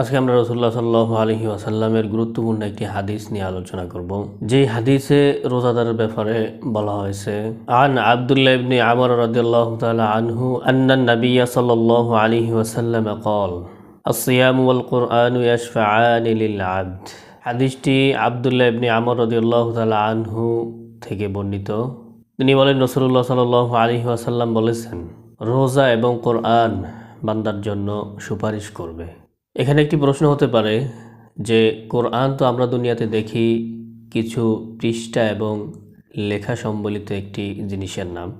আজকে আমরা রসুল্লাহ সাল্লাহ আলহি আসাল্লামের গুরুত্বপূর্ণ একটি হাদিস নিয়ে আলোচনা করব। যে হাদিসে রোজাদারের ব্যাপারে বলা হয়েছে, আন আবদুল্লাহ ইবনে আমর রাদিয়াল্লাহ তাআলা আনহু আন্না নবিয়া সাল্লাল্লাহু আলাইহি ওয়াসাল্লাম কল ওয়াল কুরআন ইয়াশফাআন লিল আবদ হাদিসটি আবদুল্লাহ ইবনে আমর রাদিয়াল্লাহ তাআলা আনহু থেকে বর্ণিত। তিনি বলেন রসুল্লাহ সাল্লাল্লাহু আলাইহি ওয়াসাল্লাম বলেছেন, রোজা এবং কোরআন বান্দার জন্য সুপারিশ করবে। এখানে একটি প্রশ্ন হতে পারে যে, কোরআন তো আমরা দুনিয়াতে দেখি কিছু পৃষ্ঠা এবং লেখা সম্বলিত একটি জিনিসের নাম।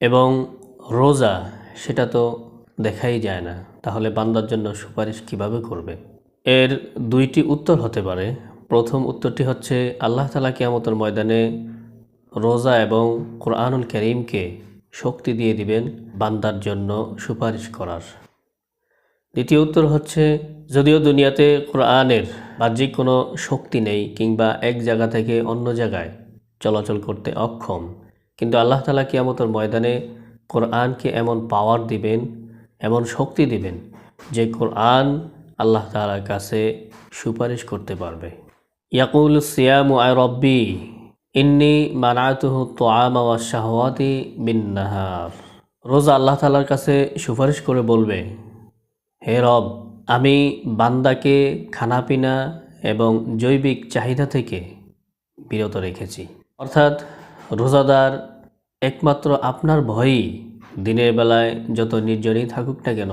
এবং রোজা সেটা তো দেখাই যায় না। তাহলে বান্দার জন্য সুপারিশ কীভাবে করবে? এর দুইটি উত্তর হতে পারে। প্রথম উত্তরটি হচ্ছে, আল্লাহ তালা কিয়ামতের ময়দানে রোজা এবং কোরআনুল করিমকে শক্তি দিয়ে দিবেন বান্দার জন্য সুপারিশ করার। দ্বিতীয় উত্তর হচ্ছে, যদিও দুনিয়াতে কোরআনের বাহ্যিক কোনো শক্তি নেই কিংবা এক জায়গা থেকে অন্য জায়গায় চলাচল করতে অক্ষম, কিন্তু আল্লাহ তালা কিয়ামতের ময়দানে কোরআনকে এমন পাওয়ার দিবেন, এমন শক্তি দিবেন যে কোরআন আল্লাহ তালার কাছে সুপারিশ করতে পারবে। ইয়াকুল সিয়ামু আয় রব্বি, ইন্নি তোয়ামা ওয়া শাহওয়াতি বিন নাহার। রোজা আল্লাহ তালার কাছে সুপারিশ করে বলবে হে রব, আমি বান্দাকে খানাপিনা এবং জৈবিক চাহিদা থেকে বিরত রেখেছি। অর্থাৎ রোজাদার একমাত্র আপনার ভয়ই দিনের বেলায় যত নির্জনেই থাকুক না কেন,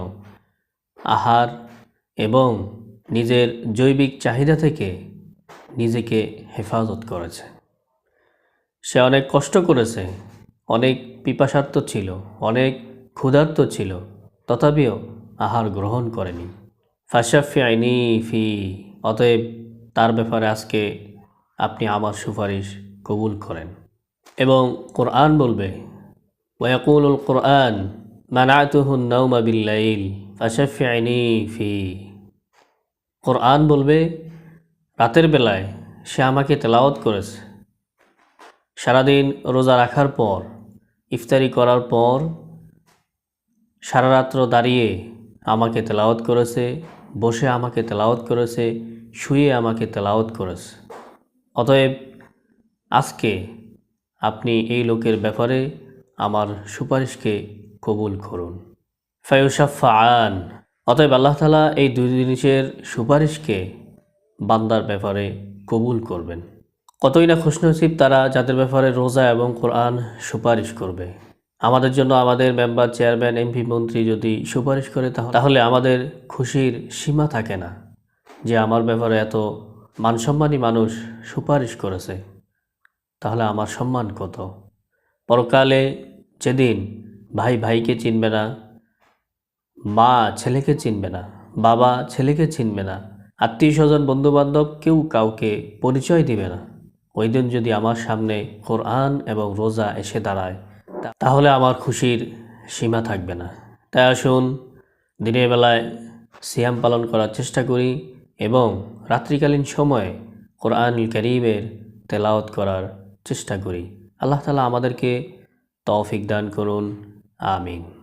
আহার এবং নিজের জৈবিক চাহিদা থেকে নিজেকে হেফাজত করেছে। সে অনেক কষ্ট করেছে, অনেক পিপাসার্থ ছিল, অনেক ক্ষুধার্ত ছিল, তথাপিও আহার গ্রহণ করেনি। ফাশাফি আইনি ফি, অতএব তার ব্যাপারে আজকে আপনি আমার সুপারিশ কবুল করেন। এবং কোরআন বলবে ওয়াকুলুল কোরআন মানাতুহুন বিল্লাইল ফাশাফি আইনি ফি। কোরআন বলবে, রাতের বেলায় সে আমাকে তেলাওয়াত করেছে। সারাদিন রোজা রাখার পর, ইফতারি করার পর, সারা রাত্র দাঁড়িয়ে আমাকে তেলাওয়াত করেছে, বসে আমাকে তেলাওয়াত করেছে, শুয়ে আমাকে তেলাওয়াত করেছে। অতএব আজকে আপনি এই লোকের ব্যাপারে আমার সুপারিশকে কবুল করুন। ফায়ুসাফা আন অতএব আল্লাহ তালা এই দুই জিনিসের সুপারিশকে বান্দার ব্যাপারে কবুল করবেন। কতই না খুশনসিব তারা যাদের ব্যাপারে রোজা এবং কোরআন সুপারিশ করবে। আমাদের জন্য আমাদের মেম্বার, চেয়ারম্যান, এমপি, মন্ত্রী যদি সুপারিশ করে তাহলে আমাদের খুশির সীমা থাকে না যে আমার ব্যাপারে এত মানসম্মানী মানুষ সুপারিশ করেছে। তাহলে আমার সম্মান কত? পরকালে যেদিন ভাই ভাইকে চিনবে না, মা ছেলেকে চিনবে না, বাবা ছেলেকে চিনবে না আত্মীয় স্বজন বন্ধুবান্ধব কেউ কাউকে পরিচয় দিবে না, ওই দিন যদি আমার সামনে কোরআন এবং রোজা এসে দাঁড়ায় তাহলে আমার খুশির সীমা থাকবে না। তাই আসুন, দিনের বেলায় সিয়াম পালন করার চেষ্টা করি এবং রাত্রিকালীন সময়ে কোরআন করিমের তেলাওত করার চেষ্টা করি। আল্লাহ তালা আমাদেরকে তৌফিক দান করুন। আমিন।